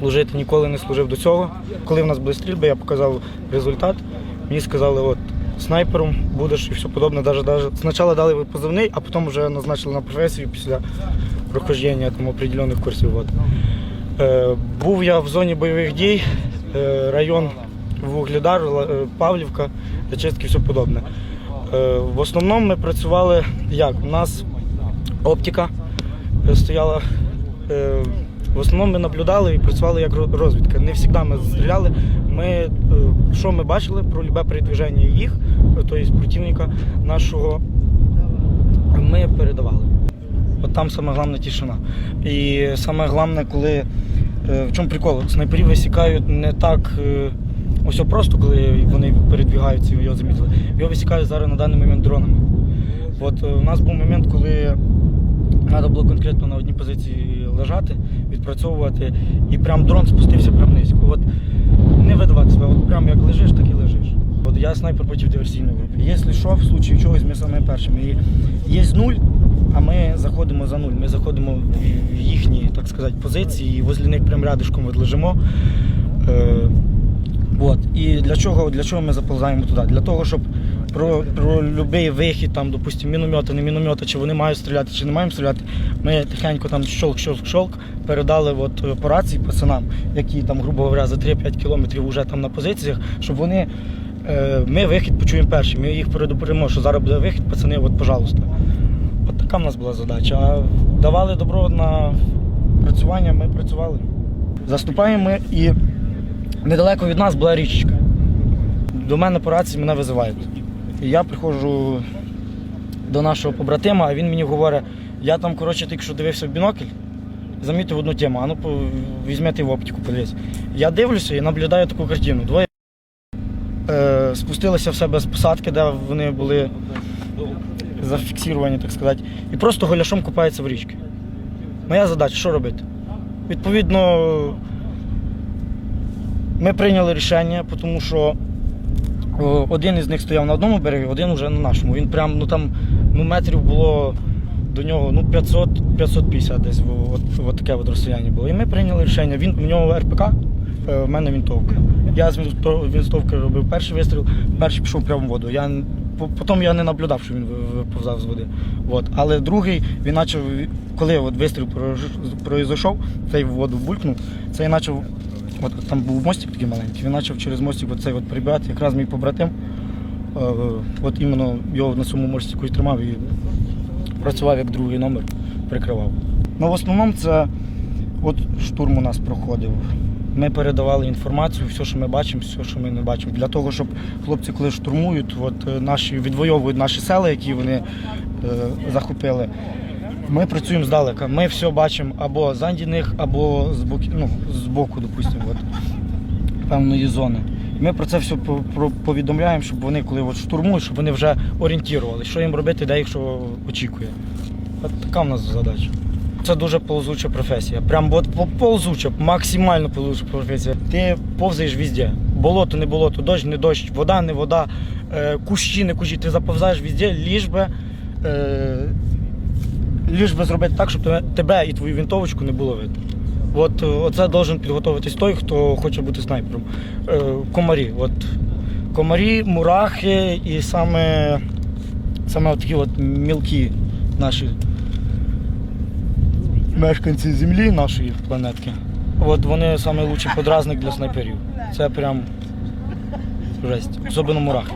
служити, ніколи не служив до цього. Коли в нас були стрільби, я показав результат. Мені сказали, от снайпером будеш і все подобне. Даже, даже. Спочатку дали позивний, а потім вже назначили на професію після прохождення там определених курсів. От. Е, був я в зоні бойових дій, е, район Вугледар, е, Павлівка, Зачистки, все подобне. Е, в основному ми працювали як? У нас оптика е, стояла. Е, в основному ми наблюдали і працювали як розвідка. Не завжди ми стріляли. Ми, е, що ми бачили про любе передвіження їх, тобто противника нашого, ми передавали. От там саме головне тишина. І саме головне, коли е, в чому прикол, снайперів висікають не так. Ось просто, коли вони передвігаються його замітили. Його висікають зараз на даний момент дронами. От у нас був момент, коли треба було конкретно на одній позиції лежати, відпрацьовувати, і прям дрон спустився прямо низько. От не видавати себе, от прям як лежиш, так і лежиш. От я снайпер проти диверсійної групи. Якщо що, в случаї чогось ми саме першими. І є нуль, а ми заходимо за нуль. Ми заходимо в- їхні, так сказати, позиції, і возле них прям рядишком от лежимо. Е, От. І для чого, для чого ми заповзаємо туди? Для того, щоб про, про будь-який вихід, там, допустимо, міномети, не міномети, чи вони мають стріляти, чи не маємо стріляти, ми тихенько там щолк, щолк, щолк передали от, е, по рації пацанам, які там, грубо говоря, за 3-5 кілометрів вже там на позиціях, щоб вони. е, Ми вихід почуємо перші, ми їх передопримо, що зараз буде вихід, пацани, от, пожалуйста. От така в нас була задача. А давали добро на працювання, ми працювали. Заступаємо ми і недалеко від нас була річечка. До мене по рації мене визивають. І я приходжу до нашого побратима, а він мені говорить, я там, коротше, тільки що дивився в бінокль, замітив одну тему, а ну візьми в оптику, подивись. Я дивлюся і наблюдаю таку картину. Двоє е, спустилися в себе з посадки, де вони були зафіксовані, так сказати, і просто голяшом купаються в річці. Моя задача, що робити? Відповідно, ми прийняли рішення, тому що один із них стояв на одному берегі, один вже на нашому. Він прям, ну там ну, метрів було до нього ну, 500, 550 десь в- от, от таке от розстояння було. І ми прийняли рішення. Він, у нього РПК, е, в мене вінтовка. Я з вінто- вінтовки робив перший вистріл, перший пішов прямо в воду. Я, потім я не наблюдав, що він виповзав з води. От. Але другий, він почав, коли от вистріл пройш- пройшов, цей в воду булькнув, цей почав От там був мостик такий маленький, він почав через мостик оцей от прибігати, якраз мій побратим. е, От іменно його на цьому мостику і тримав і працював як другий номер, прикривав. Ну, в основному це от штурм у нас проходив. Ми передавали інформацію, все, що ми бачимо, все, що ми не бачимо. Для того, щоб хлопці, коли штурмують, от е, наші відвоюють наші села, які вони е, захопили. Ми працюємо здалека. Ми все бачимо або ззаді них, або з боку, ну, з боку, допустимо, от, певної зони. Ми про це все повідомляємо, щоб вони, коли от штурмують, щоб вони вже орієнтували, що їм робити, де їх що очікує. От така в нас задача. Це дуже ползуча професія. Прям от ползуча, максимально ползуча професія. Ти повзаєш везде. Болото, не болото, дощ, не дощ, вода, не вода, е, кущі, не кущі. Ти заповзаєш везде, ліж би, е, ліж би зробити так, щоб тебе, і твою винтовочку не було видно. От е, оце должен підготуватись той, хто хоче бути снайпером. Е, комарі. От, комарі, мурахи і саме, саме такі от мілкі наші мешканці землі нашої планетки. От вони найкращий подразник для снайперів. Це прям жесть. Особливо мурахи.